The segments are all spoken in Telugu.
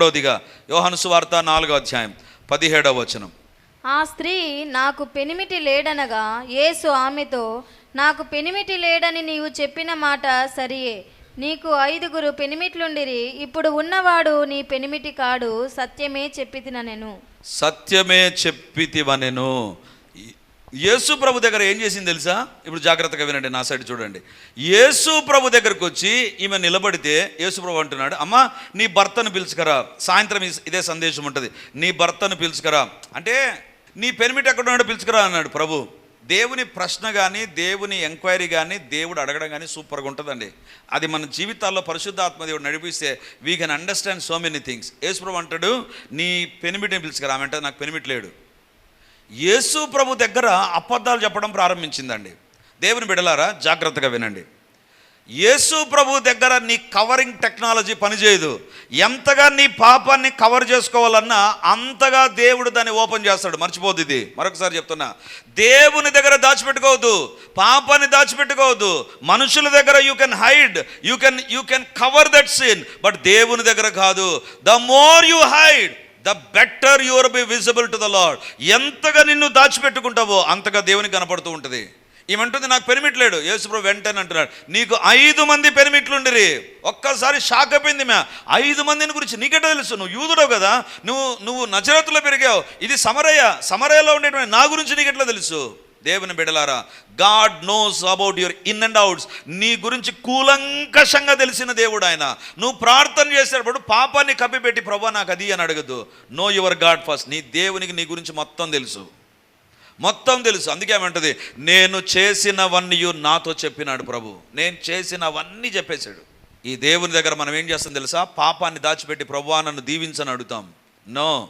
మూడవదిగా యోహాను సువార్త నాలుగో అధ్యాయం పదిహేడవ వచనం. ఆ స్త్రీ నాకు పెనిమిటి లేడనగా యేసు ఆమెతో నాకు పెనిమిటి లేడని నీవు చెప్పిన మాట సరియే. నీకు ఐదుగురు పెనిమిట్లుండిరి. ఇప్పుడు ఉన్నవాడు నీ పెనిమిటి కాడు. సత్యమే చెప్పితిన నేను సత్యమే చెప్పితివనెను. యేసు ప్రభు దగ్గర ఏం చేసింది తెలుసా? ఇప్పుడు జాగ్రత్తగా వినండి నా సైడ్ చూడండి. యేసు ప్రభు దగ్గరకు వచ్చి ఈమె నిలబడితే యేసు ప్రభు అంటున్నాడు అమ్మా నీ భర్తను పిలుచుకరా. సాయంత్రం ఇదే సందేశం ఉంటుంది. నీ భర్తను పిలుచుకరా. అంటే నీ పెనిమిట్ ఎక్కడ ఉన్నాడో పిలుచుకరా అన్నాడు ప్రభు. దేవుని ప్రశ్న కానీ దేవుని ఎంక్వైరీ కానీ దేవుడు అడగడం కానీ సూపర్గా ఉంటుందండి. అది మన జీవితాల్లో పరిశుద్ధాత్మ దేవుడు నడిపిస్తే we can understand so many things Yesu Prabhu అంటాడు నీ పెనిమిటిని పిలుచుకురా. ఆమె అంటే నాకు పెనిమిట్ లేడు. యేసు ప్రభు దగ్గర అబద్ధాలు చెప్పడం ప్రారంభించిందండి. దేవుని బిడలారా జాగ్రత్తగా వినండి. యేసు ప్రభు దగ్గర నీ కవరింగ్ టెక్నాలజీ పనిచేయదు. ఎంతగా నీ పాపాన్ని కవర్ చేసుకోవాలన్నా అంతగా దేవుడు దాన్ని ఓపెన్ చేస్తాడు. మర్చిపోద్ది ఇది. మరొకసారి చెప్తున్నా. దేవుని దగ్గర దాచిపెట్టుకోవద్దు. పాపాన్ని దాచిపెట్టుకోవద్దు. మనుషుల దగ్గర you can hide you can you can cover that sin but దేవుని దగ్గర కాదు. The more you hide the better your be visible to the Lord ఎంతగా నిన్ను దాచిపెట్టుకుంటావో అంతగా దేవునికి కనపడుతూ ఉంటుంది. ఏమంటుంది నాకు పెరిమిట్ లేడు. యేసుప్రభు వెంటనే అంటున్నాడు నీకు ఐదు మంది పెరిమిట్లుండిరి ఒక్కసారి షాక్ అయిపోయింది మ్యా. ఐదు మందిని గురించి నీకెట తెలుసు? నువ్వు యూదుడవు కదా. నువ్వు నువ్వు నజరత్తులో పెరిగావు. ఇది సమరయ్య. సమరయ్యలో ఉండేటువంటి నా గురించి నీకెట్లా తెలుసు? దేవుని బిడలారా God knows about your in and outs నీ గురించి కూలంకషంగా తెలిసిన దేవుడు ఆయన. నువ్వు ప్రార్థన చేసేటప్పుడు పాపాన్ని కప్పిపెట్టి ప్రభా నాకు అది అని అడగద్దు నో యువర్ గాడ్ ఫస్ట్ నీ దేవునికి నీ గురించి మొత్తం తెలుసు. మొత్తం తెలుసు. అందుకే ఏమంటది నేను చేసినవన్నీ నాతో చెప్పినాడు ప్రభు. నేను చేసినవన్నీ చెప్పేశాడు. ఈ దేవుని దగ్గర మనం ఏం చేస్తాం తెలుసా? పాపాన్ని దాచిపెట్టి ప్రభు నన్ను దీవించని అడుగుతాం. నో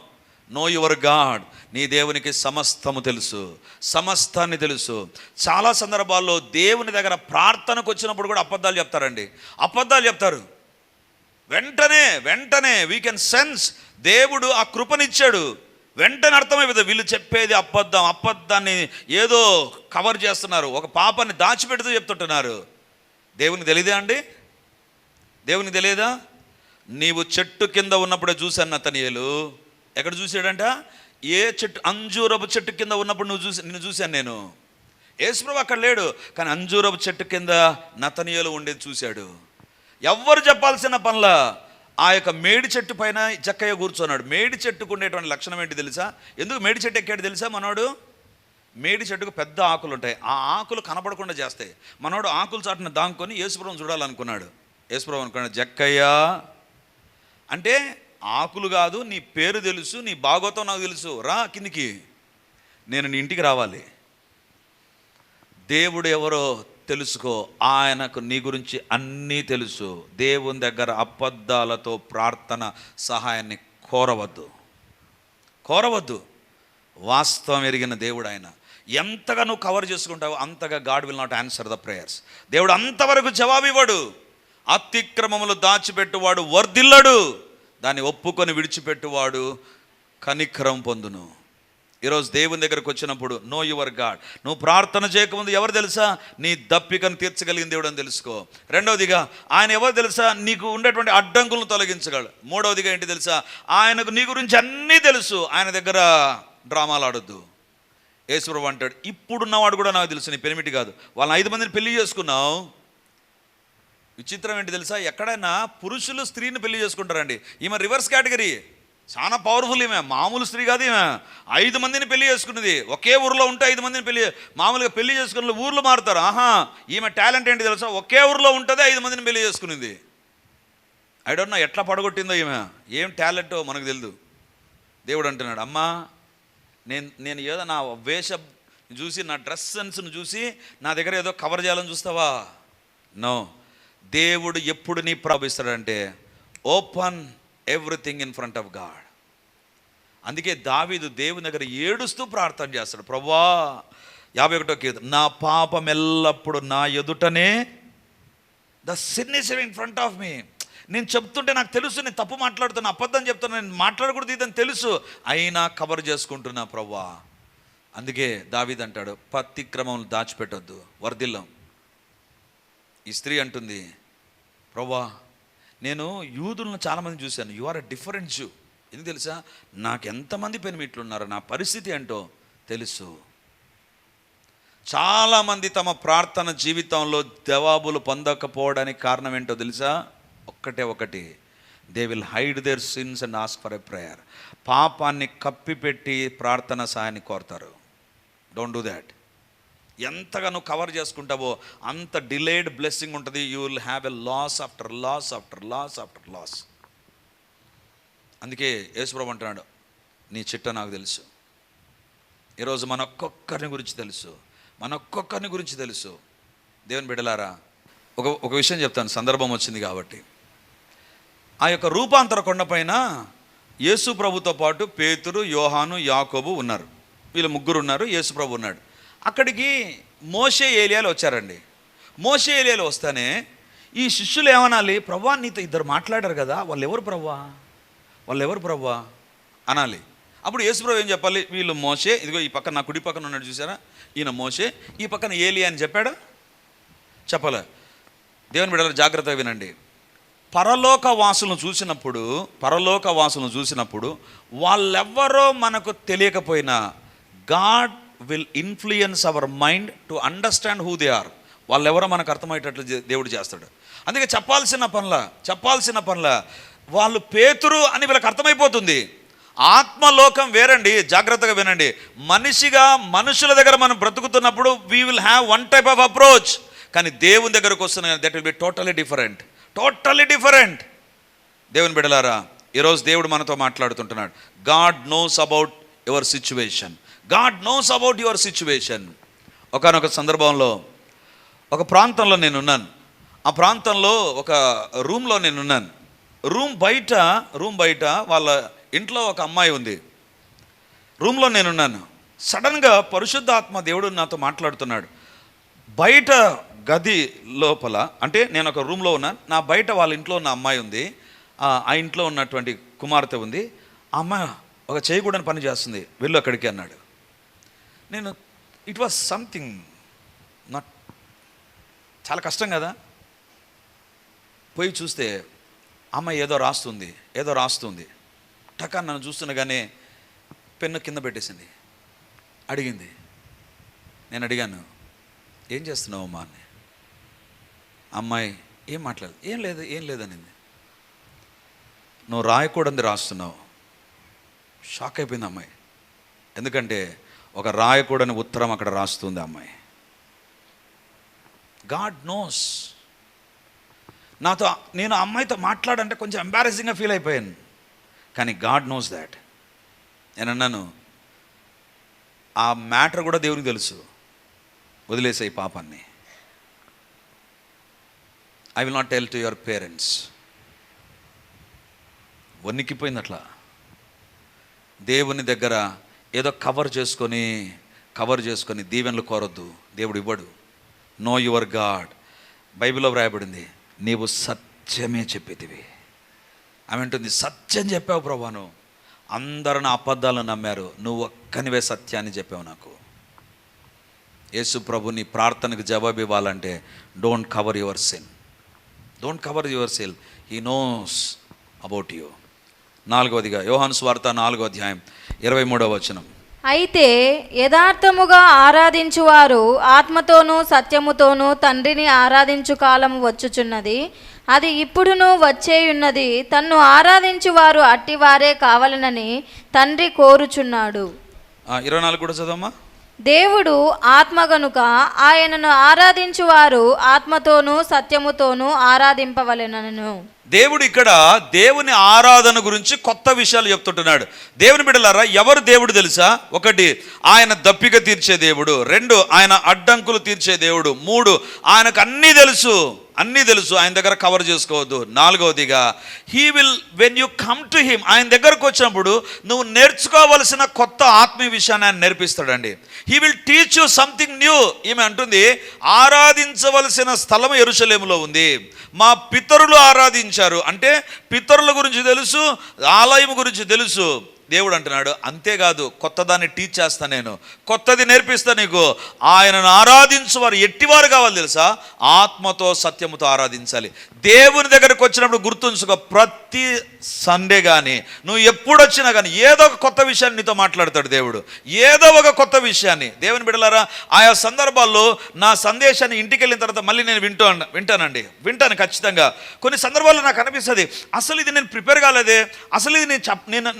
నో యువర్ గాడ్ నీ దేవునికి సమస్తము తెలుసు. సమస్తాన్ని తెలుసు. చాలా సందర్భాల్లో దేవుని దగ్గర ప్రార్థనకు వచ్చినప్పుడు కూడా అబద్ధాలు చెప్తారండి. అబద్ధాలు చెప్తారు. వెంటనే వెంటనే వీ కెన్ సెన్స్ దేవుడు ఆ కృపనిచ్చాడు. వెంటనే అర్థమైపోతుంది. వీళ్ళు చెప్పేది అబద్ధం. అబద్ధాన్ని ఏదో కవర్ చేస్తున్నారు. ఒక పాపాన్ని దాచిపెడుతూ చెప్తుంటున్నారు. దేవునికి తెలియదా అండి? దేవునికి తెలియదా నీవు చెట్టు కింద ఉన్నప్పుడే చూశాను అతనియలు ఎక్కడ చూశాడంట? ఏ చెట్టు అంజూరపు చెట్టు కింద ఉన్నప్పుడు నువ్వు చూసి నిన్ను చూశాను నేను. యేసుప్రభు అక్కడ లేడు కానీ అంజూరపు చెట్టు కింద నతనీయులు ఉండేది చూశాడు. ఎవ్వరు చెప్పాల్సిన పనుల? ఆ యొక్క మేడి చెట్టు పైన జక్కయ్య కూర్చున్నాడు. మేడి చెట్టుకు ఉండేటువంటి లక్షణం ఏంటి తెలుసా? ఎందుకు మేడి చెట్టు ఎక్కాడు తెలుసా మనోడు? మేడి చెట్టుకు పెద్ద ఆకులు ఉంటాయి. ఆ ఆకులు కనపడకుండా చేస్తాయి. మనోడు ఆకులు చాటున దాంకొని యేసుప్రభుని చూడాలనుకున్నాడు. యేసుప్రభు అనుకున్నాడు జక్కయ్య! అంటే ఆకులు కాదు నీ పేరు తెలుసు నీ భాగవతం నాకు తెలుసు. రా కిందికి. నేను నీ ఇంటికి రావాలి. దేవుడు ఎవరో తెలుసుకో ఆయనకు నీ గురించి అన్నీ తెలుసు. దేవుని దగ్గర అబద్ధాలతో ప్రార్థన సహాయాన్ని కోరవద్దు. కోరవద్దు. వాస్తవం ఎరిగిన దేవుడు ఆయన. ఎంతగా నువ్వు కవర్ చేసుకుంటావో అంతగా God will not answer the prayers దేవుడు అంతవరకు జవాబు ఇవ్వడు అతిక్రమములు దాచిపెట్టువాడు వర్ధిల్లడు. దాన్ని ఒప్పుకొని విడిచిపెట్టువాడు కనికరం పొందును. ఈరోజు దేవుని దగ్గరకు వచ్చినప్పుడు నో యువర్ గాడ్ నువ్వు ప్రార్థన చేయకముందు ఎవరు తెలుసా? నీ దప్పికను తీర్చగలిగిన దేవుడు అని తెలుసుకో. రెండవదిగా ఆయన ఎవరు తెలుసా? నీకు ఉండేటువంటి అడ్డంకులను తొలగించగలడు. మూడవదిగా ఏంటి తెలుసా? ఆయనకు నీ గురించి అన్నీ తెలుసు. ఆయన దగ్గర డ్రామాలు ఆడొద్దు. యేసుప్రభు అంటాడు ఇప్పుడున్నవాడు కూడా నాకు తెలుసు నీ పెనిమిటి కాదు. వాళ్ళని ఐదు మందిని పెళ్ళి చేసుకున్నావు. విచిత్రం ఏంటి తెలుసా? ఎక్కడైనా పురుషులు స్త్రీని పెళ్ళి చేసుకుంటారండి. ఈమె రివర్స్ కేటగిరీ. చాలా పవర్ఫుల్ ఈమె. మామూలు స్త్రీ కాదు ఈమె. ఐదు మందిని పెళ్ళి చేసుకున్నది. ఒకే ఊరిలో ఉంటే ఐదు మందిని పెళ్ళి మామూలుగా పెళ్ళి చేసుకున్న ఊర్లు మారుతారు. ఆహా ఈమె టాలెంట్ ఏంటి తెలుసా? ఒకే ఊరిలో ఉంటుంది ఐదు మందిని పెళ్ళి చేసుకునేది. ఐ డోంట్ నో ఎట్లా పడగొట్టిందో ఈమె. ఏం టాలెంటో మనకు తెలియదు దేవుడు అంటున్నాడు అమ్మా నేను నేను ఏదో నా వేష చూసి నా డ్రెస్ సెన్స్ను చూసి నా దగ్గర ఏదో కవర్ చేయాలని చూస్తావా? నో. దేవుడు ఎప్పుడు నీ ప్రాపిస్తాడంటే open everything in front of God అందుకే దావీదు దేవుని దగ్గర ఏడుస్తూ ప్రార్థన చేస్తాడు. ప్రభా యాభై ఒకటో కీర్తన నా పాపం ఎల్లప్పుడు నా ఎదుటనే the sin is in front of me నేను చెప్తుంటే నాకు తెలుసు నేను తప్పు మాట్లాడుతున్నా అబద్ధం చెప్తున్నా నేను మాట్లాడకూడదు ఇదని తెలుసు. అయినా కవర్ చేసుకుంటున్నా ప్రవ్వా అందుకే దావీద్ అంటాడు పత్తి క్రమం దాచిపెట్టొద్దు వర్ధిల్లం. ఈ స్త్రీ అంటుంది ప్రభా నేను యూదులను చాలామంది చూశాను. You are a different Jew ఎందుకు తెలుసా? నాకు ఎంతమంది పెనిమిట్లు ఉన్నారో నా పరిస్థితి ఏంటో తెలుసు. చాలామంది తమ ప్రార్థన జీవితంలో జవాబులు పొందకపోవడానికి కారణం ఏంటో తెలుసా? ఒక్కటే ఒకటి. They will hide their sins and ask for a prayer పాపాన్ని కప్పిపెట్టి ప్రార్థన సాయాన్ని కోరతారు. డోంట్ డూ దాట్ ఎంతగా నువ్వు కవర్ చేసుకుంటావో అంత డిలేడ్ బ్లెస్సింగ్ ఉంటుంది. You will have a loss after loss after loss after loss అందుకే యేసుప్రభు అంటున్నాడు నీ చిట్ట నాకు తెలుసు. ఈరోజు మన ఒక్కొక్కరిని గురించి తెలుసు. మన ఒక్కొక్కరిని గురించి తెలుసు. దేవుని బిడలారా ఒక ఒక విషయం చెప్తాను. సందర్భం వచ్చింది కాబట్టి. ఆ యొక్క రూపాంతర కొండపైన యేసు ప్రభుతో పాటు పేతురు యోహాను యాకోబు ఉన్నారు. వీళ్ళు ముగ్గురు ఉన్నారు. యేసు ప్రభు ఉన్నాడు. అక్కడికి మోషే ఏలియాలు వచ్చారండి. మోషే ఏలియాలు వస్తానే ఈ శిష్యులు ఏమనాలి? ప్రవ్వా నీతో ఇద్దరు మాట్లాడారు కదా వాళ్ళు ఎవరు ప్రవ్వా? వాళ్ళు ఎవరు ప్రవ్వా? అనాలి. అప్పుడు యేసుప్రభు ఏం చెప్పాలి? వీళ్ళు మోసే ఇదిగో ఈ పక్కన నా కుడి పక్కన ఉన్నాడు చూసారా ఈయన మోసే ఈ పక్కన ఏలియా అని చెప్పాడా? చెప్పాలి. దేవుని బిడ్డలు జాగ్రత్తగా వినండి. పరలోక వాసులను చూసినప్పుడు పరలోక వాసులను చూసినప్పుడు వాళ్ళెవ్వరో మనకు తెలియకపోయినా God will influence our mind to understand who they are వాళ్ళెవరో మనకు అర్థమయ్యేటట్లు దేవుడు చేస్తాడు. అందుకే చెప్పాల్సిన పనుల చెప్పాల్సిన పనుల వాళ్ళు పేతురు అని వీళ్ళకి అర్థమైపోతుంది. ఆత్మలోకం వేరండి జాగ్రత్తగా వినండి. మనిషిగా మనుషుల దగ్గర మనం బ్రతుకుతున్నప్పుడు we will have one type of approach కానీ దేవుని దగ్గరకు వస్తున్న that will be totally different totally different దేవుని బిడలారా ఈరోజు దేవుడు మనతో మాట్లాడుతుంటున్నాడు. God knows about your situation God knows about your situation. ఒకనొక సందర్భంలో ఒక ప్రాంతంలో నేను ఉన్నాను ఆ ప్రాంతంలో ఒక రూమ్లో నేను ఉన్నాను రూమ్ బయట రూమ్ బయట వాళ్ళ ఇంట్లో ఒక అమ్మాయి ఉంది. రూమ్లో నేనున్నాను. సడన్గా పరిశుద్ధాత్మ దేవుడు నాతో మాట్లాడుతున్నాడు. బయట గది లోపల అంటే నేను ఒక రూమ్లో ఉన్నాను. నా బయట వాళ్ళ ఇంట్లో ఉన్న అమ్మాయి ఉంది. ఆ ఆ ఇంట్లో ఉన్నటువంటి కుమార్తె ఉంది. ఆ అమ్మాయి ఒక చేయకూడని పని చేస్తుంది. వెళ్ళు అక్కడికి అన్నాడు. నేను ఇట్ వాస్ సంథింగ్ నాట్ చాలా కష్టం కదా. పోయి చూస్తే అమ్మాయి ఏదో రాస్తుంది ఏదో రాస్తుంది. టకా నన్ను చూస్తుండగానే పెన్ను కింద పెట్టేసింది. అడిగింది. నేను అడిగాను ఏం చేస్తున్నావు అమ్మా? అని. అమ్మాయి ఏం మాట్లాడదు ఏం లేదు ఏం లేదనింది నువ్వు రాయకూడదు రాస్తున్నావు. షాక్ అయిపోయింది అమ్మాయి. ఎందుకంటే ఒక రాయకూడని ఉత్తరం అక్కడ రాస్తుంది అమ్మాయి. గాడ్ నోస్ నాతో నేను ఆ అమ్మాయితో మాట్లాడంటే కొంచెం ఎంబారెసింగ్గా ఫీల్ అయిపోయాను. కానీ గాడ్ నోస్ దాట్ నేను అన్నాను ఆ మ్యాటర్ కూడా దేవునికి తెలుసు. వదిలేసాయి పాపాన్ని. I will not tell to your parents వణికిపోయింది అట్లా. దేవుని దగ్గర ఏదో కవర్ చేసుకొని కవర్ చేసుకొని దీవెనలు కోరొద్దు. దేవుడు ఇవ్వడు. నో యువర్ గాడ్ బైబిల్లో వ్రాయబడింది నీవు సత్యమే చెప్పేదివి ఆమె అంటుంది సత్యం చెప్పావు ప్రభాను అందరూ నా అబద్ధాలను నమ్మారు. నువ్వు ఒక్కనివే సత్యాన్ని చెప్పావు నాకు. యేసు ప్రభు నీ ప్రార్థనకు జవాబు ఇవ్వాలంటే don't cover your self don't cover your self he knows about you నాలుగవదిగా యోహాను స్వార్త నాలుగో అధ్యాయం. ఇరవై మూడవ వచనం. అయితే యథార్థముగా ఆరాధించువారు ఆత్మతోనూ సత్యముతోనూ తండ్రిని ఆరాధించు కాలము వచ్చుచున్నది. అది ఇప్పుడును వచ్చేయున్నది. తన్ను ఆరాధించువారు అట్టివారే కావాలనని తండ్రి కోరుచున్నాడు. ఇరవై నాలుగు కూడా చదవమ్మా. దేవుడు ఆత్మ గనుక ఆయనను ఆరాధించువారు ఆత్మతోనూ సత్యముతోనూ ఆరాధింపవలెనను. దేవుడు ఇక్కడ దేవుని ఆరాధన గురించి కొత్త విషయాలు చెప్తుంటున్నాడు. దేవుని బిడ్డలారా ఎవరు దేవుడు తెలుసా? ఒకటి ఆయన దప్పిక తీర్చే దేవుడు. రెండు ఆయన అడ్డంకులు తీర్చే దేవుడు. మూడు ఆయనకు అన్నీ తెలుసు. అన్నీ తెలుసు ఆయన దగ్గర కవర్ చేసుకోవద్దు. నాలుగవదిగా he will when you come to him ఆయన దగ్గరకు వచ్చినప్పుడు నువ్వు నేర్చుకోవలసిన కొత్త ఆత్మీయ విషయాన్ని ఆయన నేర్పిస్తాడండి. He will teach you something new ఈమె అంటుంది ఆరాధించవలసిన స్థలం ఎరుసలేములో ఉంది. మా పితరులు ఆరాధించారు. అంటే పితరుల గురించి తెలుసు ఆలయం గురించి తెలుసు. దేవుడు అంటున్నాడు అంతేకాదు కొత్తదాన్ని టీచ్ చేస్తా నేను. కొత్తది నేర్పిస్తా నీకు. ఆయనను ఆరాధించు వారు ఎట్టివారు కావాలి తెలుసా? ఆత్మతో సత్యముతో ఆరాధించాలి. దేవుని దగ్గరకు వచ్చినప్పుడు గుర్తుంచుకో ప్రతి సండే కానీ నువ్వు ఎప్పుడు వచ్చినా కానీ ఏదో ఒక కొత్త విషయాన్ని నీతో మాట్లాడతాడు దేవుడు. ఏదో ఒక కొత్త విషయాన్ని. దేవుని బిడలారా ఆయా సందర్భాల్లో నా సందేశాన్ని ఇంటికి వెళ్ళిన తర్వాత మళ్ళీ నేను వింటూ వింటానండి. వింటాను ఖచ్చితంగా. కొన్ని సందర్భాల్లో నాకు అనిపిస్తుంది అసలు ఇది నేను ప్రిపేర్ కాలేదే? అసలు ఇది నేను చెప్ నేను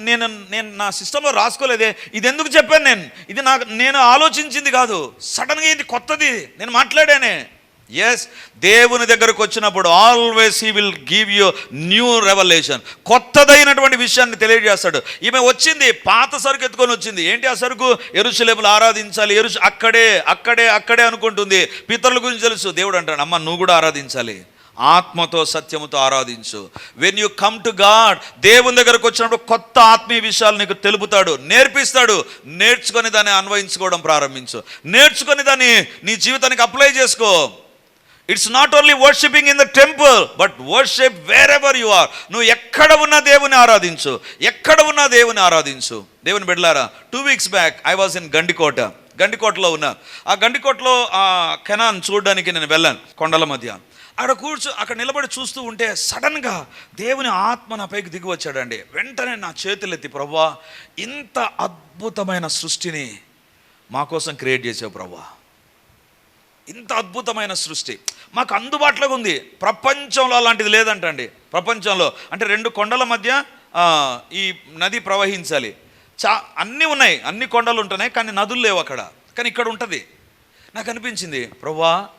నేను నేను నా సిస్టంలో రాసుకోలేదే. ఇది ఎందుకు చెప్పాను నేను? ఇది నాకు నేను ఆలోచించింది కాదు. సడన్గా ఇది కొత్తది. నేను మాట్లాడానే. ఎస్ దేవుని దగ్గరకు వచ్చినప్పుడు always he will give you new revolution కొత్తదైనటువంటి విషయాన్ని తెలియజేస్తాడు. ఈమె వచ్చింది పాత సరుకు ఎత్తుకొని వచ్చింది. ఏంటి ఆ సరుకు? ఎరుసలేములు ఆరాధించాలి. ఎరుసు అక్కడే అక్కడే అక్కడే అనుకుంటుంది. పితరుల గురించి తెలుసు. దేవుడు అంటాడు అమ్మ నువ్వు కూడా ఆరాధించాలి. ఆత్మతో సత్యముతో ఆరాధించు. When you come to God దేవుని దగ్గరకు వచ్చినప్పుడు కొత్త ఆత్మీయ విషయాలు నీకు తెలుపుతాడు నేర్పిస్తాడు. నేర్చుకొని దాన్ని అన్వయించుకోవడం ప్రారంభించు. నేర్చుకొని దాన్ని నీ జీవితానికి అప్లై చేసుకో. It's not only worshipping in the temple but worship wherever you are నువ్వు ఎక్కడ ఉన్న దేవుని ఆరాధించు. ఎక్కడ ఉన్న దేవుని ఆరాధించు. దేవుని బిడ్డలారా two weeks back I was in Gandikota గండికోటలో ఉన్నా. ఆ గండికోటలో ఆ కెనాన్ చూడడానికి నేను వెళ్ళాను కొండల మధ్య. అక్కడ కూర్చో అక్కడ నిలబడి చూస్తూ ఉంటే సడన్గా దేవుని ఆత్మ నా పైకి దిగి వచ్చాడండి. వెంటనే నా చేతులెత్తి ప్రభా ఇంత అద్భుతమైన సృష్టిని మా కోసం క్రియేట్ చేసావు ప్రభా. ఇంత అద్భుతమైన సృష్టి. మాకు అందుబాటులో ఉంది. ప్రపంచంలో అలాంటిది లేదంటండి. ప్రపంచంలో అంటే రెండు కొండల మధ్య ఈ నది ప్రవహించాలి. చా అన్నీ ఉన్నాయి. అన్ని కొండలు ఉంటున్నాయి కానీ నదులు లేవు అక్కడ. కానీ ఇక్కడ ఉంటుంది. నాకు అనిపించింది ప్రభా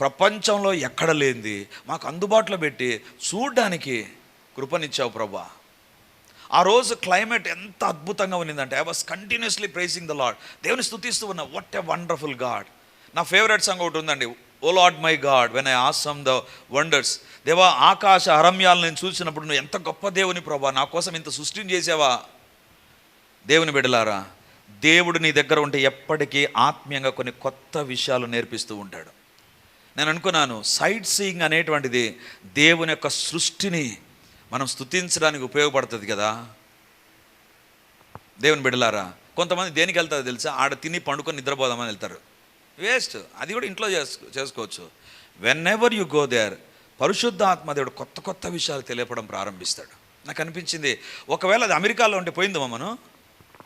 ప్రపంచంలో ఎక్కడ లేనిది మాకు అందుబాటులో పెట్టి చూడడానికి కృపనిచ్చావు ప్రభా. ఆ రోజు క్లైమేట్ ఎంత అద్భుతంగా ఉన్నిందంటే I was continuously praising the Lord దేవుని స్థుతిస్తూ ఉన్నా వాట్ ఎ వండర్ఫుల్ గాడ్ నా ఫేవరెట్ సాంగ్ ఒకటి ఉందండి O Lord my God when I awesome the wonders దేవా ఆకాశ అరమ్యాలను నేను చూసినప్పుడు నువ్వు ఎంత గొప్ప దేవుని ప్రభా నా కోసం ఇంత సృష్టిని చేసావా? దేవుని బిడలారా దేవుడు నీ దగ్గర ఉంటే ఎప్పటికీ ఆత్మీయంగా కొన్ని కొత్త విషయాలు నేర్పిస్తూ ఉంటాడు. నేను అనుకున్నాను సైట్ సీయింగ్ అనేటువంటిది దేవుని యొక్క సృష్టిని మనం స్తుతించడానికి ఉపయోగపడుతుంది కదా. దేవుని బిడలారా కొంతమంది దేనికి వెళ్తారో తెలుసా? ఆడ తిని పండుకొని నిద్రపోదామని వెళ్తారు. వేస్ట్. అది కూడా ఇంట్లో చేసుకో చేసుకోవచ్చు. Whenever you go there పరిశుద్ధ ఆత్మదేవుడు కొత్త కొత్త విషయాలు తెలియపడం ప్రారంభిస్తాడు. నాకు అనిపించింది ఒకవేళ అది అమెరికాలో ఉంటే పోయిందమ్మా మనం?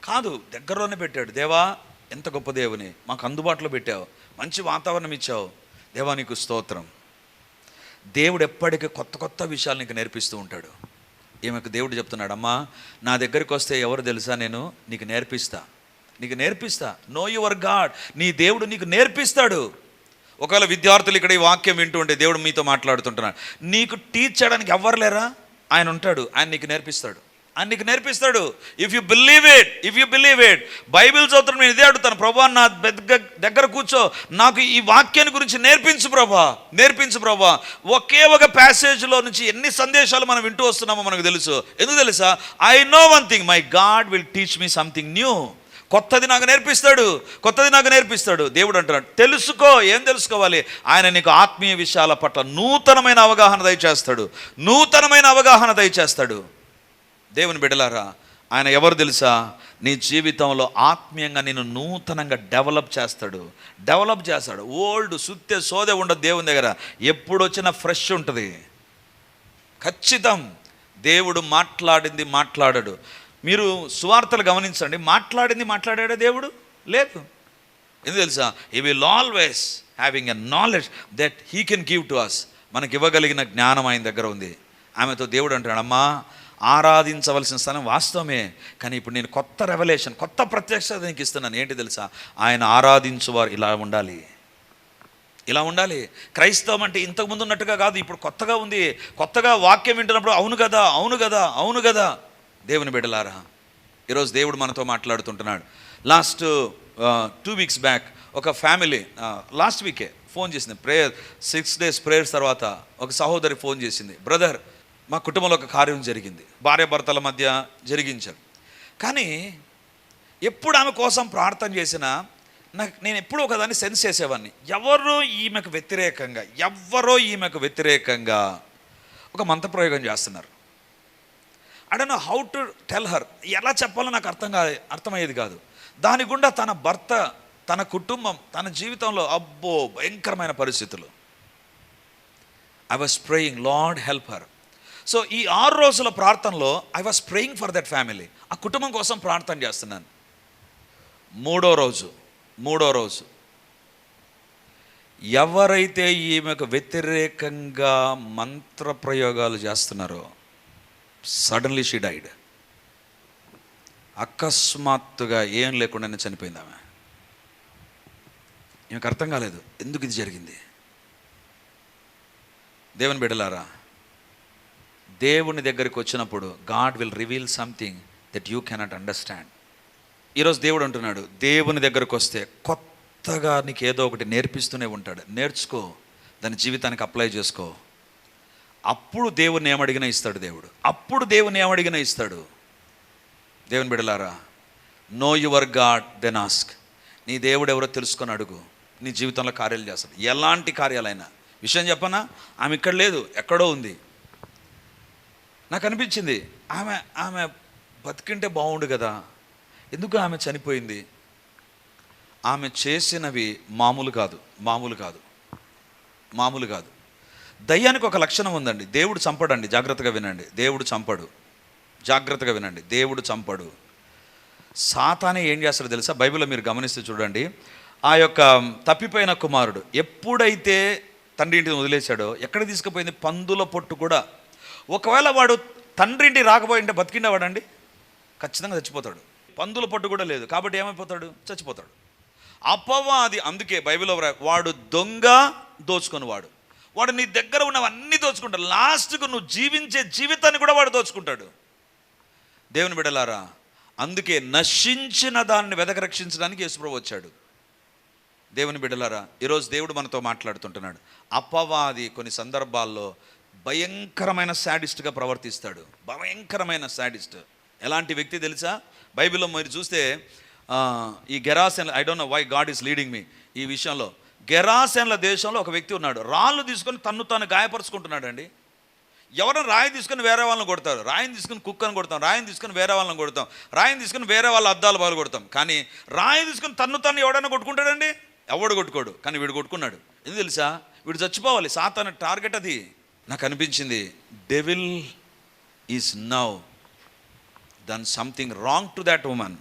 కాదు దగ్గరలోనే పెట్టాడు. దేవా ఎంత గొప్ప దేవుని. మాకు అందుబాటులో పెట్టావు. మంచి వాతావరణం ఇచ్చావు. దేవా నీకు స్తోత్రం. దేవుడు ఎప్పటికీ కొత్త కొత్త విషయాలు నీకు నేర్పిస్తూ ఉంటాడు. ఈమెకు దేవుడు చెప్తున్నాడు అమ్మా నా దగ్గరికి వస్తే ఎవరు తెలుసా నేను? నీకు నేర్పిస్తా. నీకు నేర్పిస్తా. నో యువర్ గాడ్ నీ దేవుడు నీకు నేర్పిస్తాడు. ఒకవేళ విద్యార్థులు ఇక్కడ ఈ వాక్యం వింటూ ఉంటే దేవుడు మీతో మాట్లాడుతుంటున్నాడు. నీకు టీచ్ చేయడానికి ఎవ్వరు లేరా? ఆయన ఉంటాడు. ఆయన నీకు నేర్పిస్తాడు. అని నీకు నేర్పిస్తాడు if you believe it if you believe it Bible చదువుతున్న నేను ఇదే అడుగుతాను ప్రభా నా దగ్గర దగ్గర కూర్చో. నాకు ఈ వాక్యాన్ని గురించి నేర్పించు ప్రభా నేర్పించు ప్రభా ఒకే ఒక ప్యాసేజ్లో నుంచి ఎన్ని సందేశాలు మనం వింటూ వస్తున్నామో మనకు తెలుసు. ఎందుకు తెలుసా? I know one thing my God will teach me something new కొత్తది నాకు నేర్పిస్తాడు కొత్తది నాకు నేర్పిస్తాడు. దేవుడు అంటున్నాడు తెలుసుకో ఏం తెలుసుకోవాలి? ఆయన నీకు ఆత్మీయ విషయాల పట్ల నూతనమైన అవగాహన దయచేస్తాడు నూతనమైన అవగాహన దయచేస్తాడు. దేవుని బిడ్డలారా ఆయన ఎవరు తెలుసా? నీ జీవితంలో ఆత్మీయంగా నేను నూతనంగా డెవలప్ చేస్తాడు. డెవలప్ చేస్తాడు. ఓల్డ్ సుత్తే సోదే ఉండదు దేవుని దగ్గర. ఎప్పుడు వచ్చినా ఫ్రెష్ ఉంటుంది. ఖచ్చితం. దేవుడు మాట్లాడింది మాట్లాడాడు. మీరు సువార్తలు గమనించండి. మాట్లాడింది మాట్లాడాడా దేవుడు? లేదు. ఎందుకు తెలుసా? We will always having a knowledge that he can give to us మనకి ఇవ్వగలిగిన జ్ఞానం ఆయన దగ్గర ఉంది. ఆమెతో దేవుడు అంటాడమ్మా ఆరాధించవలసిన స్థలం వాస్తవమే కానీ ఇప్పుడు నేను కొత్త రెవల్యూషన్ కొత్త ప్రత్యక్షత నీకు ఇస్తున్నాను. ఏంటి తెలుసా? ఆయన ఆరాధించువారు ఇలా ఉండాలి. ఇలా ఉండాలి. క్రైస్తవం అంటే ఇంతకుముందు ఉన్నట్టుగా కాదు ఇప్పుడు కొత్తగా ఉంది. కొత్తగా వాక్యం వింటున్నప్పుడు అవును కదా అవును కదా అవును కదా. దేవుని బిడ్డలారా ఈరోజు దేవుడు మనతో మాట్లాడుతుంటున్నాడు. లాస్ట్ టూ వీక్స్ బ్యాక్ ఒక ఫ్యామిలీ లాస్ట్ వీకే ఫోన్ చేసింది. ప్రేయర్ సిక్స్ డేస్ ప్రేయర్స్ తర్వాత ఒక సహోదరి ఫోన్ చేసింది. బ్రదర్ మా కుటుంబంలో ఒక కార్యం జరిగింది. భార్య భర్తల మధ్య జరిగించారు కానీ ఎప్పుడు ఆమె కోసం ప్రార్థన చేసినా నాకు నేను ఎప్పుడూ ఒకదాన్ని సెన్స్ చేసేవాడిని ఎవరో ఈమెకు వ్యతిరేకంగా ఎవరో ఈమెకు వ్యతిరేకంగా ఒక మంత్రప్రయోగం చేస్తున్నారు. I don't how to tell her ఎలా చెప్పాలో నాకు అర్థం కాదు అర్థమయ్యేది కాదు. దాని గుండా తన భర్త తన కుటుంబం తన జీవితంలో అబ్బో భయంకరమైన పరిస్థితులు. I was praying Lord help her so ఈ ఆరు రోజుల ప్రార్థనలో I was praying for that family ఆ కుటుంబం కోసం ప్రార్థన చేస్తున్నాను. మూడో రోజు మూడో రోజు. ఎవరైతే ఈమెకు వ్యతిరేకంగా మంత్ర ప్రయోగాలు చేస్తున్నారో సడన్లీ షీ డైడ్ అకస్మాత్తుగా ఏం లేకుండానే చనిపోయింది ఆమె. ఈమెకు అర్థం కాలేదు. ఎందుకు ఇది జరిగింది? దేవుని బిడలారా దేవుని దగ్గరికి వచ్చినప్పుడు God will reveal something that you cannot understand ఈరోజు దేవుడు అంటున్నాడు దేవుని దగ్గరకు వస్తే కొత్తగా నీకు ఏదో ఒకటి నేర్పిస్తూనే ఉంటాడు. నేర్చుకో దాని జీవితానికి అప్లై చేసుకో. అప్పుడు దేవుని ఏమడిగినా ఇస్తాడు దేవుడు. అప్పుడు దేవుని ఏమడిగినా ఇస్తాడు. దేవుని బిడలారా know your God then ask నీ దేవుడు ఎవరో తెలుసుకొని అడుగు. నీ జీవితంలో కార్యాలు చేస్తాడు. ఎలాంటి కార్యాలైనా. విషయం చెప్పనా? ఆమె ఇక్కడ లేదు ఎక్కడో ఉంది. నాకు అనిపించింది ఆమె ఆమె బతికింటే బాగుండు కదా ఎందుకు ఆమె చనిపోయింది? ఆమె చేసినవి మామూలు కాదు మామూలు కాదు మామూలు కాదు. దయ్యానికి ఒక లక్షణం ఉందండి దేవుడు చంపడండి జాగ్రత్తగా వినండి దేవుడు చంపడు జాగ్రత్తగా వినండి దేవుడు చంపడు. సాతానే ఏం చేస్తాడో తెలుసా? బైబిల్లో మీరు గమనిస్తే చూడండి ఆ యొక్క తప్పిపోయిన కుమారుడు ఎప్పుడైతే తండ్రి ఇంటిని వదిలేశాడో ఎక్కడ తీసుకుపోయింది? పందుల పొట్టు కూడా. ఒకవేళ వాడు తండ్రింటి రాకపోయింటే రాకపోయింటే బతికిండేవాడండి ఖచ్చితంగా చచ్చిపోతాడు. పందుల పొట్టు కూడా లేదు కాబట్టి ఏమైపోతాడు? చచ్చిపోతాడు. అపవాది అందుకే బైబిల్లో వాడు దొంగ దోచుకొని వాడు వాడు నీ దగ్గర ఉన్నవన్నీ దోచుకుంటాడు. లాస్ట్కు నువ్వు జీవించే జీవితాన్ని కూడా వాడు దోచుకుంటాడు. దేవుని బిడలారా అందుకే నశించిన దాన్ని వెదక రక్షించడానికి యేసుప్రభు వచ్చాడు. దేవుని బిడ్డలారా ఈరోజు దేవుడు మనతో మాట్లాడుతుంటున్నాడు. అపవాది కొన్ని సందర్భాల్లో భయంకరమైన శాడిస్ట్గా ప్రవర్తిస్తాడు. భయంకరమైన శాడిస్ట్ ఎలాంటి వ్యక్తి తెలుసా? బైబిల్లో మీరు చూస్తే ఈ Gerasene I don't know why God is leading me ఈ విషయంలో. గెరాసెన్ల దేశంలో ఒక వ్యక్తి ఉన్నాడు. రాళ్ళు తీసుకొని తన్ను తాను గాయపరుచుకుంటున్నాడు అండి ఎవరైనా రాయి తీసుకొని వేరే వాళ్ళని కొడతారు. రాయిని తీసుకుని కుక్కను కొడతాం. రాయిని తీసుకుని వేరే వాళ్ళని కొడతాం. రాయిని తీసుకుని వేరే వాళ్ళ అద్దాలు బాగా కొడతాం. కానీ రాయి తీసుకుని తన్ను తను ఎవడైనా కొట్టుకుంటాడండి? ఎవడు కొట్టుకోడు. కానీ వీడు కొట్టుకున్నాడు. ఎందుకు తెలుసా? వీడు చచ్చిపోవాలి. సాతాన టార్గెట్ అది. నాకు అనిపించింది devil is now done something wrong to that women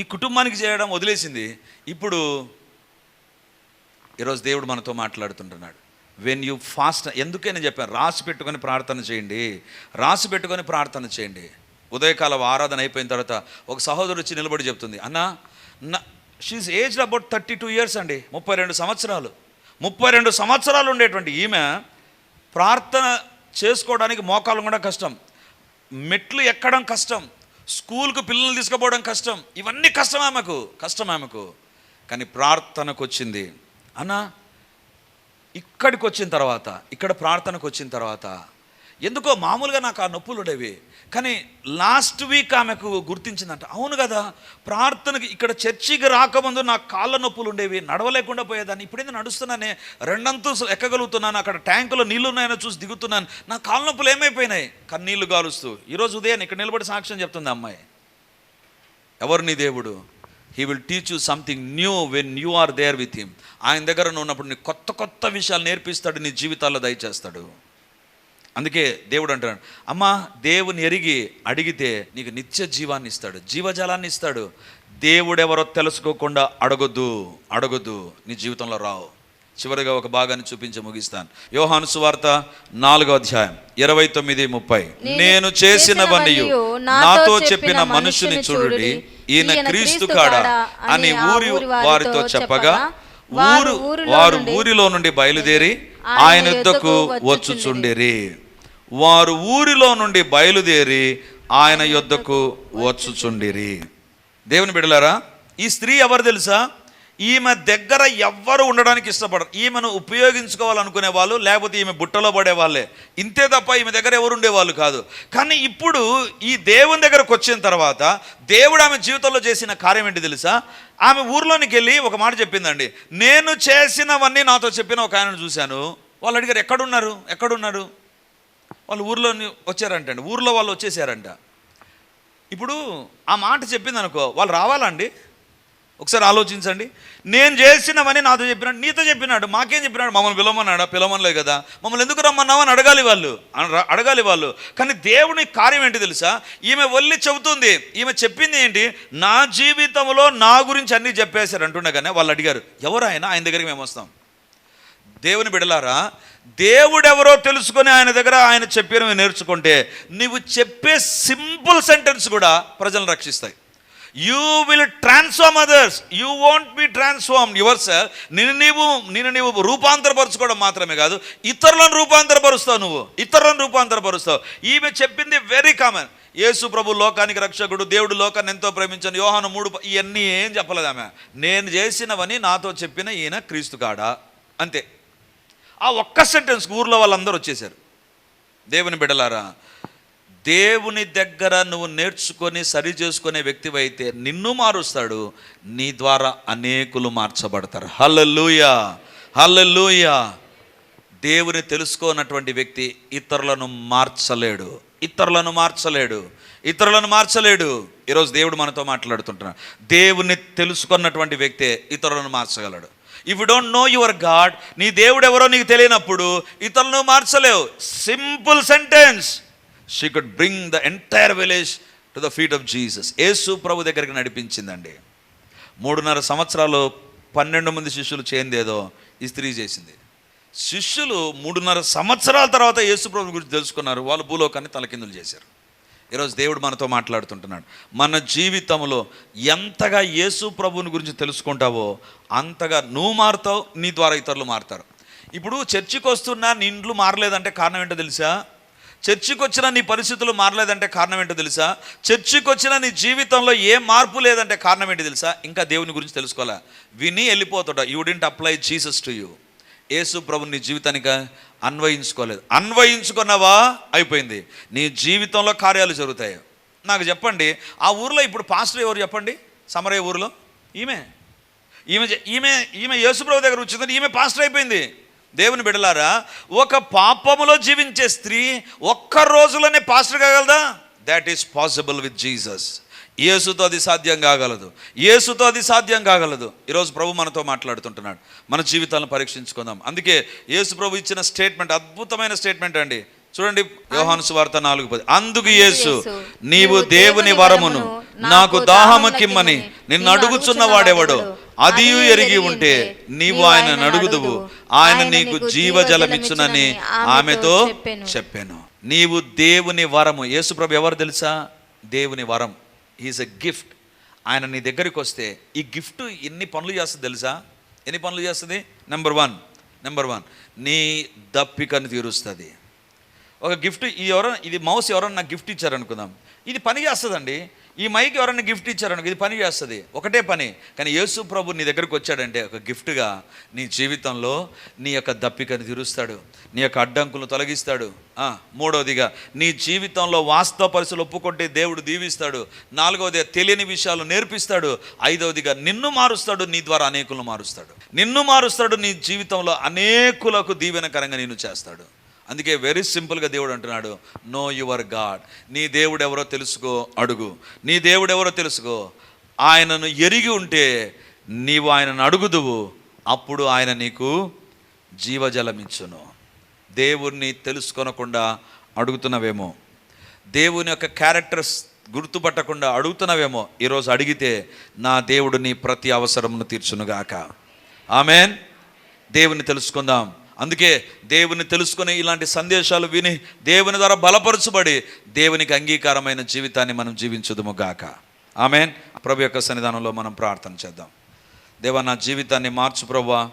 ఈ కుటుంబానికి చేయడం వదిలేసింది. ఇప్పుడు ఈరోజు దేవుడు మనతో మాట్లాడుతుంటున్నాడు. వెన్ యూ ఫాస్ట్ ఎందుకే నేను చెప్పాను రాసి పెట్టుకొని ప్రార్థన చేయండి రాసి పెట్టుకొని ప్రార్థన చేయండి. ఉదయకాలం ఆరాధన అయిపోయిన తర్వాత ఒక సహోదరు వచ్చి నిలబడి చెప్తుంది అన్న నా she age about thirty two years అండి ముప్పై రెండు సంవత్సరాలు ముప్పై రెండు సంవత్సరాలు ఉండేటువంటి ఈమె ప్రార్థన చేసుకోవడానికి మోకాలు కూడా కష్టం. మెట్లు ఎక్కడం కష్టం. స్కూల్కు పిల్లల్ని తీసుకుపోవడం కష్టం. ఇవన్నీ కష్టం ఆమెకు కష్టం ఆమెకు కానీ ప్రార్థనకు వచ్చింది అన్నా ఇక్కడికి వచ్చిన తర్వాత ఇక్కడ ప్రార్థనకు వచ్చిన తర్వాత ఎందుకో మామూలుగా నాకు ఆ నొప్పులు ఉండేవి. కానీ లాస్ట్ వీక్ ఆమెకు గుర్తించిందంట. అవును కదా ప్రార్థనకి ఇక్కడ చర్చికి రాకముందు నాకు కాళ్ళ నొప్పులు ఉండేవి నడవలేకుండా పోయేదాన్ని. ఇప్పుడేంది నడుస్తున్నానే? రెండంతస్తులు ఎక్కగలుగుతున్నాను అక్కడ ట్యాంకులో నీళ్ళు ఉన్నాయని చూసి దిగుతున్నాను. నా కాళ్ళ నొప్పులు ఏమైపోయినాయి? కన్నీళ్ళు గాలుస్తూ. ఈరోజు ఉదయం ఇక్కడ నిలబడి సాక్ష్యం చెప్తుంది అమ్మాయి. ఎవరు నీ దేవుడు? He will teach you something new when you are there with him ఆయన దగ్గర ఉన్నప్పుడు నీ కొత్త కొత్త విషయాలు నేర్పిస్తాడు నీ జీవితాల్లో దయచేస్తాడు. అందుకే దేవుడు అంటున్నాడు అమ్మా దేవుని ఎరిగి అడిగితే నీకు నిత్య జీవాన్ని ఇస్తాడు జీవజలాన్ని ఇస్తాడు. దేవుడెవరో తెలుసుకోకుండా అడగొద్దు అడగొద్దు నీ జీవితంలో రావు. చివరిగా ఒక భాగాన్ని చూపించి ముగిస్తాను. యోహాను సువార్త నాలుగో అధ్యాయం ఇరవై తొమ్మిది ముప్పై. నేను నేను చేసినవనియు నాతో చెప్పిన మనుషుని చూడుడి. ఈయన క్రీస్తు కాడా? అని ఊరి వారితో చెప్పగా ఊరు వారు ఊరిలో నుండి బయలుదేరి ఆయన యుద్ధకు వచ్చుచుండిరి. వారు ఊరిలో నుండి బయలుదేరి ఆయన యుద్ధకు వచ్చుచుండిరి. దేవుని బిడలారా ఈ స్త్రీ ఎవరు తెలుసా? ఈమె దగ్గర ఎవ్వరు ఉండడానికి ఇష్టపడరు. ఈమెను ఉపయోగించుకోవాలనుకునే వాళ్ళు లేకపోతే ఈమె బుట్టలో పడే వాళ్ళే. ఇంతే తప్ప ఈమె దగ్గర ఎవరు ఉండేవాళ్ళు కాదు. కానీ ఇప్పుడు ఈ దేవుని దగ్గరకు వచ్చిన తర్వాత దేవుడు ఆమె జీవితంలో చేసిన కార్యం ఏంటి తెలుసా? ఆమె ఊర్లోనికి వెళ్ళి ఒక మాట చెప్పిందండి. నేను చేసినవన్నీ నాతో చెప్పిన ఒక ఆయనను చూశాను. వాళ్ళు అడిగారు ఎక్కడున్నారు? ఎక్కడున్నారు? వాళ్ళు ఊర్లో వచ్చారంట అండి ఊర్లో వాళ్ళు వచ్చేసారంట. ఇప్పుడు ఆ మాట చెప్పింది అనుకో వాళ్ళు రావాలండి. ఒకసారి ఆలోచించండి. నేను చేసినవని నాతో చెప్పినాడు నీతో చెప్పినాడు మాకేం చెప్పినాడు? మమ్మల్ని పిలవమన్నాడా? పిలవమనలే కదా. మమ్మల్ని ఎందుకు రమ్మన్నావు అని అడగాలి వాళ్ళు. అడగాలి వాళ్ళు. కానీ దేవుని కార్యం ఏంటి తెలుసా? ఈమె ఒల్లి చెబుతుంది. ఈమె చెప్పింది ఏంటి? నా జీవితంలో నా గురించి అన్నీ చెప్పేశారు అంటుండగానే వాళ్ళు అడిగారు ఎవరు ఆయన? ఆయన దగ్గరికి మేము వస్తాం. దేవుని బిడలారా దేవుడెవరో తెలుసుకొని ఆయన దగ్గర ఆయన చెప్పినవి నేర్చుకుంటే నీవు చెప్పే సింపుల్ సెంటెన్స్ కూడా ప్రజలను రక్షిస్తాయి. You will transform others you won't be transform your self నిన్ను నీవు నిన్ను నీవు రూపాంతరపరచుకోవడం మాత్రమే కాదు ఇతరులను రూపాంతరపరుస్తావు నువ్వు. ఇతరులను రూపాంతరపరుస్తావు. ఈమె చెప్పింది వెరీ కామన్ యేసు ప్రభు లోకానికి రక్షకుడు దేవుడు లోకాన్ని ఎంతో ప్రేమించను. యోహాను మూడు ఇవన్నీ ఏం చెప్పలేదు ఆమె. నేను చేసినవని నాతో చెప్పిన ఈయన క్రీస్తు కాడా? అంతే. ఆ ఒక్క సెంటెన్స్ ఊర్లో వాళ్ళందరూ వచ్చేసారు దేవుని బిడలారా దేవుని దగ్గర నువ్వు నేర్చుకొని సరి చేసుకునే వ్యక్తివైతే నిన్ను మారుస్తాడు నీ ద్వారా అనేకులు మార్చబడతారు. హల్లెలూయా హల్లెలూయా. దేవుని తెలుసుకోనటువంటి వ్యక్తి ఇతరులను మార్చలేడు ఇతరులను మార్చలేడు ఇతరులను మార్చలేడు. ఈరోజు దేవుడు మనతో మాట్లాడుతుంటున్నాడు. దేవుని తెలుసుకున్నటువంటి వ్యక్తే ఇతరులను మార్చగలడు. If you don't know your God నీ దేవుడు ఎవరో నీకు తెలియనప్పుడు ఇతరులను మార్చలేవు. Simple sentence she could bring the entire village to the feet of Jesus Yesu Prabhu దగ్గరికి నడిపించిందండి. మూడున్నర సంవత్సరాలు పన్నెండు మంది శిష్యులు చేయిందేదో ఈ స్త్రీ చేసింది. శిష్యులు మూడున్నర సంవత్సరాల తర్వాత యేసు ప్రభు గురించి తెలుసుకున్నారు. వాళ్ళు భూలోకాన్ని తలకిందులు చేశారు. ఈరోజు దేవుడు మనతో మాట్లాడుతుంటున్నాడు. మన జీవితంలో ఎంతగా యేసు ప్రభువుని గురించి తెలుసుకుంటావో అంతగా నువ్వు మారుతావు నీ ద్వారా ఇతరులు మారుతారు. ఇప్పుడు చర్చికి వస్తున్నా నీ ఇండ్లు మారలేదంటే కారణం ఏంటో తెలుసా? చర్చికి వచ్చిన నీ పరిస్థితులు మారలేదంటే కారణం ఏంటో తెలుసా? చర్చికి వచ్చిన నీ జీవితంలో ఏ మార్పు లేదంటే కారణం ఏంటి తెలుసా? ఇంకా దేవుని గురించి తెలుసుకోవాలా? విని వెళ్ళిపోతాడు. You didn't apply Jesus to you Yesu Prabhu నీ జీవితానికి అన్వయించుకోలేదు. అన్వయించుకున్నావా? అయిపోయింది. నీ జీవితంలో కార్యాలు జరుగుతాయి. నాకు చెప్పండి ఆ ఊర్లో ఇప్పుడు పాస్టర్ ఎవరు చెప్పండి? సమరయ్య ఊరిలో? ఈమె. ఈమె ఈమె ఈమె యేసుప్రభు దగ్గర వచ్చిందని ఈమె పాస్టర్ అయిపోయింది. దేవుని బిడలారా ఒక పాపములో జీవించే స్త్రీ ఒక్క రోజులోనే pastor కాగలదా? That is possible with Jesus యేసుతో అది సాధ్యం కాగలదు. యేసుతో అది సాధ్యం కాగలదు. ఈరోజు ప్రభు మనతో మాట్లాడుతుంటున్నాడు. మన జీవితాలను పరీక్షించుకుందాం. అందుకే యేసు ప్రభు ఇచ్చిన స్టేట్మెంట్ అద్భుతమైన స్టేట్మెంట్ అండి. చూడండి యోహాను సువార్త నాలుగు పది. అందుకు యేసు నీవు దేవుని వరమును నాకు దాహమకిమ్మని నిన్ను అడుగుచున్న వాడెవడో? అది ఎరిగి ఉంటే నీవు ఆయన అడుగుదువు ఆయన నీకు జీవజలమిచ్చునని ఆమెతో చెప్పాను. నీవు దేవుని వరము. యేసుప్రభు ఎవరు తెలుసా? దేవుని వరం. హీఈస్ ఎ గిఫ్ట్ ఆయన నీ దగ్గరికి వస్తే ఈ గిఫ్ట్ ఎన్ని పనులు చేస్తుంది తెలుసా? ఎన్ని పనులు చేస్తుంది? నెంబర్ వన్ నెంబర్ వన్ నీ దప్పికను తీరుస్తుంది. ఒక గిఫ్ట్ ఇది ఎవరో ఇది మౌస్ ఎవరైనా నాకు గిఫ్ట్ ఇచ్చారనుకుందాం. ఇది పని చేస్తుందండి. ఈ మైక్ ఎవరైనా గిఫ్ట్ ఇచ్చారనుకో ఇది పని చేస్తుంది. ఒకటే పని. కానీ యేసు ప్రభు నీ దగ్గరికి వచ్చాడంటే ఒక గిఫ్ట్గా నీ జీవితంలో నీ యొక్క దప్పికను తీరుస్తాడు. నీ యొక్క అడ్డంకులను తొలగిస్తాడు. మూడవదిగా నీ జీవితంలో వాస్తవ పరిస్థితులు ఒప్పుకుంటే దేవుడు దీవిస్తాడు. నాలుగవదిగా తెలియని విషయాలు నేర్పిస్తాడు. ఐదవదిగా నిన్ను మారుస్తాడు నీ ద్వారా అనేకులను మారుస్తాడు. నిన్ను మారుస్తాడు నీ జీవితంలో అనేకులకు దీవెనకరంగా నేను చేస్తాడు. అందుకే వెరీ సింపుల్గా దేవుడు అంటున్నాడు నో యువర్ గాడ్ నీ దేవుడు ఎవరో తెలుసుకో అడుగు. నీ దేవుడు ఎవరో తెలుసుకో. ఆయనను ఎరిగి ఉంటే నీవు ఆయనను అడుగుదువు. అప్పుడు ఆయన నీకు జీవజలమిచ్చును దేవుణ్ణి తెలుసుకొనకుండా అడుగుతున్నవేమో. దేవుని యొక్క క్యారెక్టర్స్ గుర్తుపట్టకుండా అడుగుతున్నవేమో. ఈరోజు అడిగితే నా దేవుడు నీ ప్రతి అవసరమును తీర్చునుగాక. ఆమెన్ దేవుని తెలుసుకుందాం. అందుకే దేవుని తెలుసుకుని ఇలాంటి సందేశాలు విని దేవుని ద్వారా బలపరచబడి దేవునికి అంగీకారమైన జీవితాన్ని మనం జీవించుదుము గాక. ఆమెన్. ప్రభు యొక్క సన్నిధానంలో మనం ప్రార్థన చేద్దాం. దేవా నా జీవితాన్ని మార్చు ప్రభా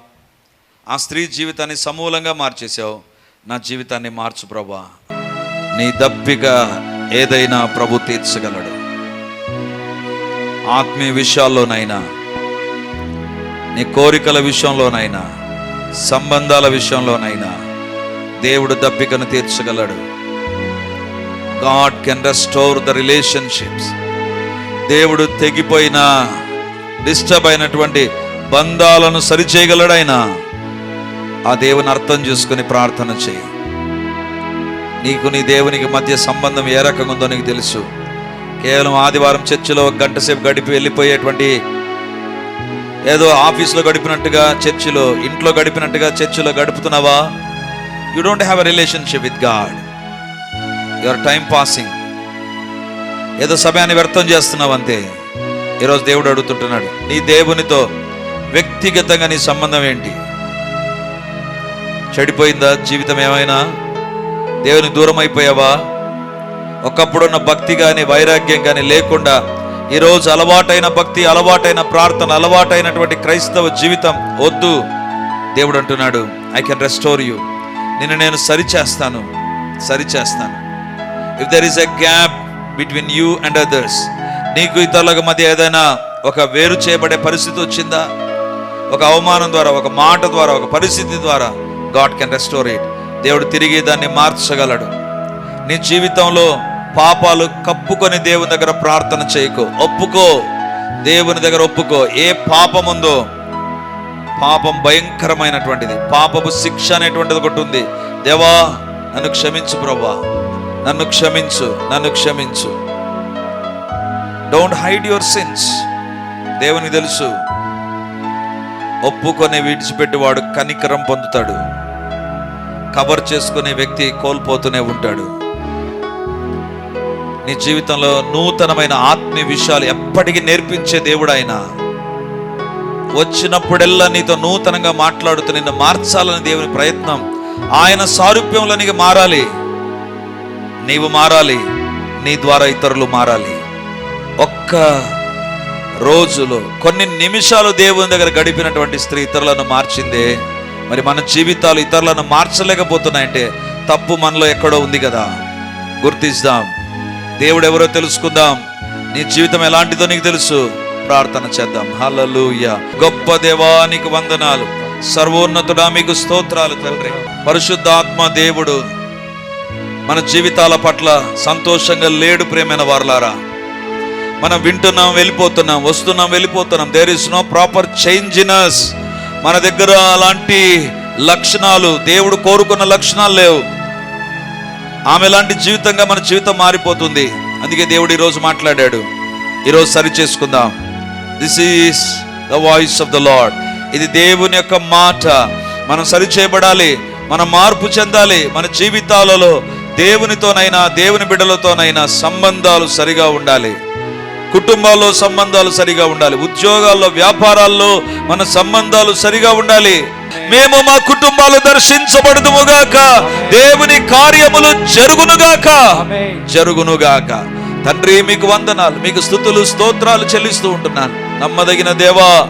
ఆ స్త్రీ జీవితాన్ని సమూలంగా మార్చేసావు నా జీవితాన్ని మార్చు ప్రభా నీ దప్పిక ఏదైనా ప్రభు తీర్చగలడు. ఆత్మీయ విషయాల్లోనైనా నీ కోరికల విషయంలోనైనా సంబంధాల విషయంలోనైనా దేవుడు దప్పికను తీర్చగలడు. God can restore the relationships దేవుడు తెగిపోయిన డిస్టర్బ్ అయినటువంటి బంధాలను సరిచేయగలడు ఆయన ఆ దేవుని అర్థం చేసుకుని ప్రార్థన చేయి. నీకు నీ దేవునికి మధ్య సంబంధం ఏ రకంగా ఉందో నీకు తెలుసు. కేవలం ఆదివారం చర్చిలో ఒక గంట సేపు గడిపి వెళ్ళిపోయేటువంటి ఏదో ఆఫీస్లో గడిపినట్టుగా చర్చిలో ఇంట్లో గడిపినట్టుగా చర్చిలో గడుపుతున్నావా? You don't have a relationship with God your time passing ఏదో సమయాన్ని వ్యర్థం చేస్తున్నావు అంతే. ఈరోజు దేవుడు అడుగుతుంటున్నాడు నీ దేవునితో వ్యక్తిగతంగా నీ సంబంధం ఏంటి? చెడిపోయిందా? జీవితం ఏమైనా? దేవుని దూరం అయిపోయావా ఒకప్పుడున్న భక్తి కానీ వైరాగ్యం కానీ లేకుండా ఈరోజు అలవాటైన భక్తి అలవాటైన ప్రార్థన అలవాటైనటువంటి క్రైస్తవ జీవితం వద్దు. దేవుడు అంటున్నాడు ఐ కెన్ రెస్టోర్ యూ నిన్ను నేను సరిచేస్తాను సరిచేస్తాను. If there is a gap between you and others నీకు ఇతరులకు మధ్య ఏదైనా ఒక వేరు చేయబడే పరిస్థితి వచ్చిందా? ఒక అవమానం ద్వారా ఒక మాట ద్వారా ఒక పరిస్థితి ద్వారా గాడ్ కెన్ రెస్టోర్ ఇట్ దేవుడు తిరిగి దాన్ని మార్చగలడు. నీ జీవితంలో పాపాలు కప్పుకొని దేవుని దగ్గర ప్రార్థన చేయకు. ఒప్పుకో. దేవుని దగ్గర ఒప్పుకో. ఏ పాపం ఉందో పాపం భయంకరమైనటువంటిది. పాపపు శిక్ష అనేటువంటిది ఒకటి ఉంది. దేవా నన్ను క్షమించు ప్రభా. నన్ను క్షమించు నన్ను క్షమించు. డోంట్ హైడ్ యువర్ సిన్స్ దేవునికి తెలుసు. ఒప్పుకొని విడిచిపెట్టేవాడు కనికరం పొందుతాడు. కవర్ చేసుకునే వ్యక్తి కోల్పోతూనే ఉంటాడు. నీ జీవితంలో నూతనమైన ఆత్మీయ విషయాలు ఎప్పటికీ నేర్పించే దేవుడు ఆయన వచ్చినప్పుడెల్లా నీతో నూతనంగా మాట్లాడుతూ నిన్ను మార్చాలని దేవుని ప్రయత్నం. ఆయన సారూప్యంలో నీకు మారాలి. నీవు మారాలి. నీ ద్వారా ఇతరులు మారాలి. ఒక్క రోజులో కొన్ని నిమిషాలు దేవుని దగ్గర గడిపినటువంటి స్త్రీ ఇతరులను మార్చిందే. మరి మన జీవితాలు ఇతరులను మార్చలేకపోతున్నాయంటే తప్పు మనలో ఎక్కడో ఉంది కదా. గుర్తిస్తాం దేవుడు ఎవరో తెలుసుకుందాం. నీ జీవితం ఎలాంటిదో నీకు తెలుసు. ప్రార్థన చేద్దాం. హలలుయ గొప్ప దేవానికి వందనాలు. సర్వోన్నతుడా మీకు స్తోత్రాలు తండ్రి. పరిశుద్ధాత్మ దేవుడు మన జీవితాల పట్ల సంతోషంగా లేడు ప్రేమైన వారలారా. మనం వింటున్నాం వెళ్ళిపోతున్నాం వస్తున్నాం వెళ్ళిపోతున్నాం. There is no proper changes మన దగ్గర అలాంటి లక్షణాలు దేవుడు కోరుకున్న లక్షణాలు లేవు. ఆమె లాంటి జీవితంగా మన జీవితం మారిపోతుంది. అందుకే దేవుడు ఈరోజు మాట్లాడాడు. ఈరోజు సరి చేసుకుందాం. This is the voice of the Lord ఇది దేవుని యొక్క మాట. మనం సరి చేయబడాలి. మనం మార్పు చెందాలి. మన జీవితాలలో దేవునితోనైనా దేవుని బిడ్డలతోనైనా సంబంధాలు సరిగా ఉండాలి. కుటుంబాల్లో సంబంధాలు సరిగా ఉండాలి. ఉద్యోగాల్లో వ్యాపారాల్లో మన సంబంధాలు సరిగా ఉండాలి. మేము మా కుటుంబాలు దర్శించబడుదుముగాక. దేవుని కార్యములు జరుగునుగాక. జరుగునుగాక. తండ్రి మీకు వందనాలు మీకు స్థుతులు స్తోత్రాలు చెల్లిస్తూ ఉంటున్నాను. నమ్మదగిన దేవా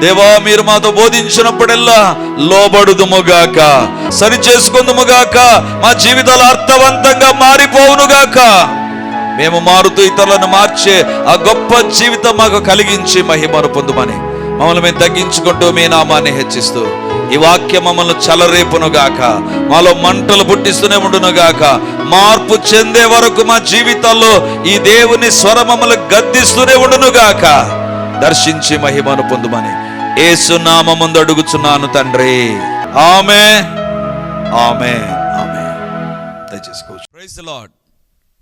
దేవా మీరు మాతో బోధించినప్పుడల్లా లోబడుదుముగాక. సరి చేసుకుందుముగాక మా జీవితాలు అర్థవంతంగా మారిపోవునుగాక. మేము మారుతూ ఇతరులను మార్చే ఆ గొప్ప జీవితం మాకు కలిగించి మహిమను పొందుమని మమ్మల్ని మేము తగ్గించుకుంటూ మీ నామాన్ని హెచ్చిస్తూ ఈ వాక్యం మమ్మల్ని చలరేపునుగాక. మాలో మంటలు పుట్టిస్తూనే ఉండునుగాక. మార్పు చెందే వరకు మా జీవితాల్లో ఈ దేవుని స్వర మమ్మల్ని గద్దిస్తూనే ఉండునుగాక. దర్శించి మహిమను పొందుమని ఏసునామ ముందు అడుగుచున్నాను తండ్రి. ఆమె ఆమె ఆమె దయచేసుకోవచ్చు ప్రైజ్